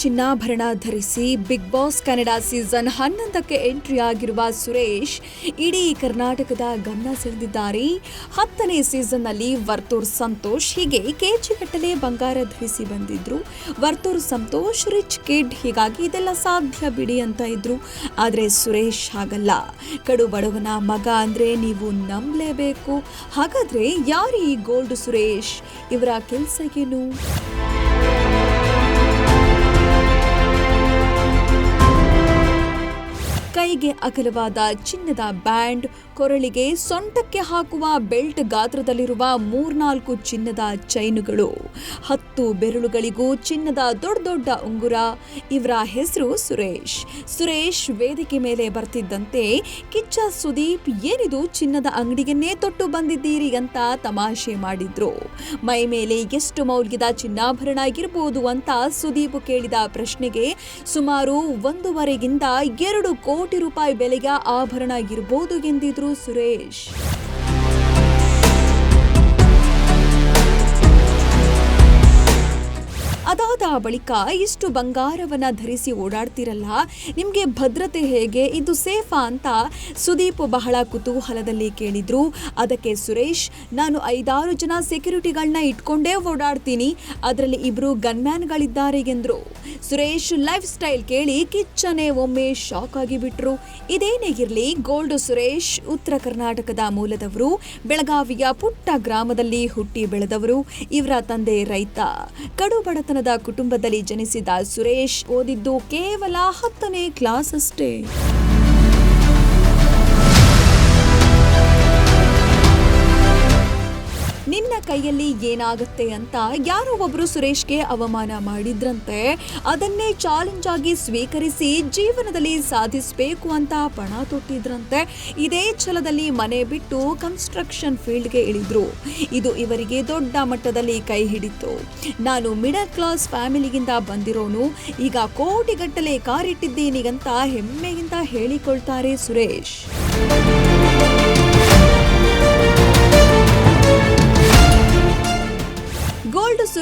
ಚಿನ್ನಾಭರಣ ಧರಿಸಿ big boss Kannada season ಹನ್ನೊಂದಕ್ಕೆ ಎಂಟ್ರಿ ಆಗಿರುವ ಸುರೇಶ್, ಇಡೀ ಕರ್ನಾಟಕದ ಗಮನ ಸೆಳೆದಿದ್ದಾರೆ. ಹತ್ತನೇ ಸೀಸನ್ನಲ್ಲಿ ವರ್ತೂರ್ ಸಂತೋಷ್ ಹೀಗೆ ಕೆಜಿಗಟ್ಟಲೆ ಬಂಗಾರ ಧರಿಸಿ ಬಂದಿದ್ರು. ವರ್ತೂರ್ ಸಂತೋಷ್, ರಿಚ್ ಕಿಡ್ ಹೀಗಾಗಿ ಇದೆಲ್ಲ ಸಾಧ್ಯ ಬಿಡಿ ಅಂತ ಇದ್ರು. ಆದರೆ ಸುರೇಶ್ ಹಾಗಲ್ಲ. ಕಡು ಬಡವನ ಮಗ ಅಂದರೆ ನೀವು ನಂಬಲೇಬೇಕು. ಹಾಗಾದರೆ ಯಾರು ಈ ಗೋಲ್ಡ್ ಸುರೇಶ್? ಇವರ ಕೆಲಸ ಏನು ಕೈಗೆ ಅಗಲವಾದ ಚಿನ್ನದ ಬ್ಯಾಂಡ್, ಕೊರಳಿಗೆ ಸೊಂಟಕ್ಕೆ ಹಾಕುವ ಬೆಲ್ಟ್ ಗಾತ್ರದಲ್ಲಿರುವ ಮೂರ್ನಾಲ್ಕು ಚಿನ್ನದ ಚೈನುಗಳು. ಹತ್ತು ಬೆರಳುಗಳಿಗೂ ಚಿನ್ನದ ದೊಡ್ಡ ದೊಡ್ಡ ಉಂಗುರ. ಇವರ ಹೆಸರು ಸುರೇಶ್. ಸುರೇಶ್ ವೇದಿಕೆ ಮೇಲೆ ಬರ್ತಿದ್ದಂತೆ, ಕಿಚ್ಚ ಸುದೀಪ್ ಏನಿದು ಚಿನ್ನದ ಅಂಗಡಿಗೆನ್ನೇ ತೊಟ್ಟು ಬಂದಿದ್ದೀರಿ ಅಂತ ತಮಾಷೆ ಮಾಡಿದ್ರು. ಮೈ ಮೇಲೆ ಎಷ್ಟು ಮೌಲ್ಯದ ಚಿನ್ನಾಭರಣ ಇರಬಹುದು ಅಂತ ಸುದೀಪ್ ಕೇಳಿದ ಪ್ರಶ್ನೆಗೆ ಸುಮಾರು ಒಂದೂವರೆಗಿಂತ ಎರಡು ಕೋಟಿ ರೂಪಾಯಿ ಬೆಲೆಯ ಆಭರಣ ಇರಬಹುದು ಎಂದಿದ್ರು ಸುರೇಶ್. ಅದಾದ ಬಳಿಕ ಇಷ್ಟು ಬಂಗಾರವನ್ನು ಧರಿಸಿ ಓಡಾಡ್ತಿರಲ್ಲ, ನಿಮಗೆ ಭದ್ರತೆ ಹೇಗೆ? ಇದು ಸೇಫಾ ಅಂತ ಸುದೀಪ್ ಬಹಳ ಕುತೂಹಲದಲ್ಲಿ ಕೇಳಿದ್ರು. ಅದಕ್ಕೆ ಸುರೇಶ್, ನಾನು ಐದಾರು ಜನ ಸೆಕ್ಯೂರಿಟಿಗಳನ್ನ ಇಟ್ಕೊಂಡೇ ಓಡಾಡ್ತೀನಿ, ಅದರಲ್ಲಿ ಇಬ್ರು ಗನ್ಮ್ಯಾನ್ಗಳಿದ್ದಾರೆ ಎಂದರು. ಸುರೇಶ್ ಲೈಫ್ ಸ್ಟೈಲ್ ಕೇಳಿ ಕಿಚ್ಚನೆ ಒಮ್ಮೆ ಶಾಕ್ ಆಗಿಬಿಟ್ರು. ಇದೇನೇ ಇರಲಿ, ಗೋಲ್ಡ್ ಸುರೇಶ್, ಉತ್ತರ ಕರ್ನಾಟಕದ ಮೂಲದವರು, ಬೆಳಗಾವಿಯ ಪುಟ್ಟ ಗ್ರಾಮದಲ್ಲಿ ಹುಟ್ಟಿ ಬೆಳೆದವರು, ಇವರ ತಂದೆ ರೈತ. ಕಡು ಬಡತನದ ಕುಟುಂಬದಲ್ಲಿ ಜನಿಸಿದ ಸುರೇಶ್ ಓದಿದ್ದು ಕೇವಲ ಹತ್ತನೇ ಕ್ಲಾಸ್ ಅಷ್ಟೇ. ನಿನ್ನ ಕೈಯಲ್ಲಿ ಏನಾಗುತ್ತೆ ಅಂತ ಯಾರೋ ಒಬ್ರು ಸುರೇಶ್ಗೆ ಅವಮಾನ ಮಾಡಿದ್ರಂತೆ. ಅದನ್ನೇ ಚಾಲೆಂಜ್ ಆಗಿ ಸ್ವೀಕರಿಸಿ ಜೀವನದಲ್ಲಿ ಸಾಧಿಸಬೇಕು ಅಂತ ಪಣ ತೊಟ್ಟಿದ್ರಂತೆ. ಇದೇ ಛಲದಲ್ಲಿ ಮನೆ ಬಿಟ್ಟು ಕನ್ಸ್ಟ್ರಕ್ಷನ್ ಫೀಲ್ಡ್ಗೆ ಇಳಿದ್ರು. ಇದು ಇವರಿಗೆ ದೊಡ್ಡ ಮಟ್ಟದಲ್ಲಿ ಕೈ ಹಿಡಿತು ನಾನು ಮಿಡಲ್ ಕ್ಲಾಸ್ ಫ್ಯಾಮಿಲಿಗಿಂದ ಬಂದಿರೋನು. ಈಗ ಕೋಟಿಗಟ್ಟಲೆ ಕಾರಿಟ್ಟಿದ್ದೀನಿ ಅಂತ ಹೆಮ್ಮೆಯಿಂದ ಹೇಳಿಕೊಳ್ತಾರೆ ಸುರೇಶ್.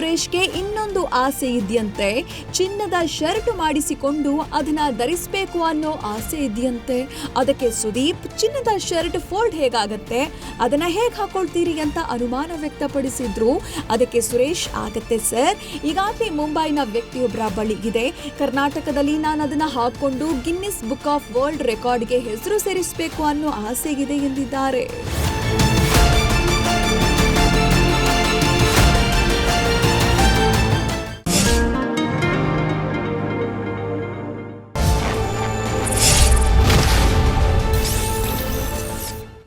ಸುರೇಶ್ಗೆ ಇನ್ನೊಂದು ಆಸೆ ಇದೆಯಂತೆ. ಚಿನ್ನದ ಶರ್ಟ್ ಮಾಡಿಸಿಕೊಂಡು ಅದನ್ನ ಧರಿಸಬೇಕು ಅನ್ನೋ ಆಸೆ ಇದೆಯಂತೆ. ಅದಕ್ಕೆ ಸುದೀಪ್, ಚಿನ್ನದ ಶರ್ಟ್ ಫೋಲ್ಡ್ ಹೇಗಾಗತ್ತೆ? ಅದನ್ನ ಹೇಗೆ ಹಾಕೊಳ್ತೀರಿ ಅಂತ ಅನುಮಾನ ವ್ಯಕ್ತಪಡಿಸಿದ್ರು. ಅದಕ್ಕೆ ಸುರೇಶ್, ಆಗತ್ತೆ ಸರ್. ಈಗಾಗಲೇ ಮುಂಬೈನ ವ್ಯಕ್ತಿಯೊಬ್ಬರ ಬಳಿ ಇದೆ. ಕರ್ನಾಟಕದಲ್ಲಿ ನಾನು ಅದನ್ನ ಹಾಕೊಂಡು ಗಿನ್ನಿಸ್ ಬುಕ್ ಆಫ್ ವರ್ಲ್ಡ್ ರೆಕಾರ್ಡ್ಗೆ ಹೆಸರು ಸೇರಿಸಬೇಕು ಅನ್ನೋ ಆಸೆ ಇದೆ ಎಂದಿದ್ದಾರೆ.